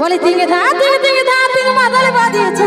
বলে তিঙ্গে ধা তিঙ্গে তিঙ্গে ধা তিঙ্গে বাজিয়েছে।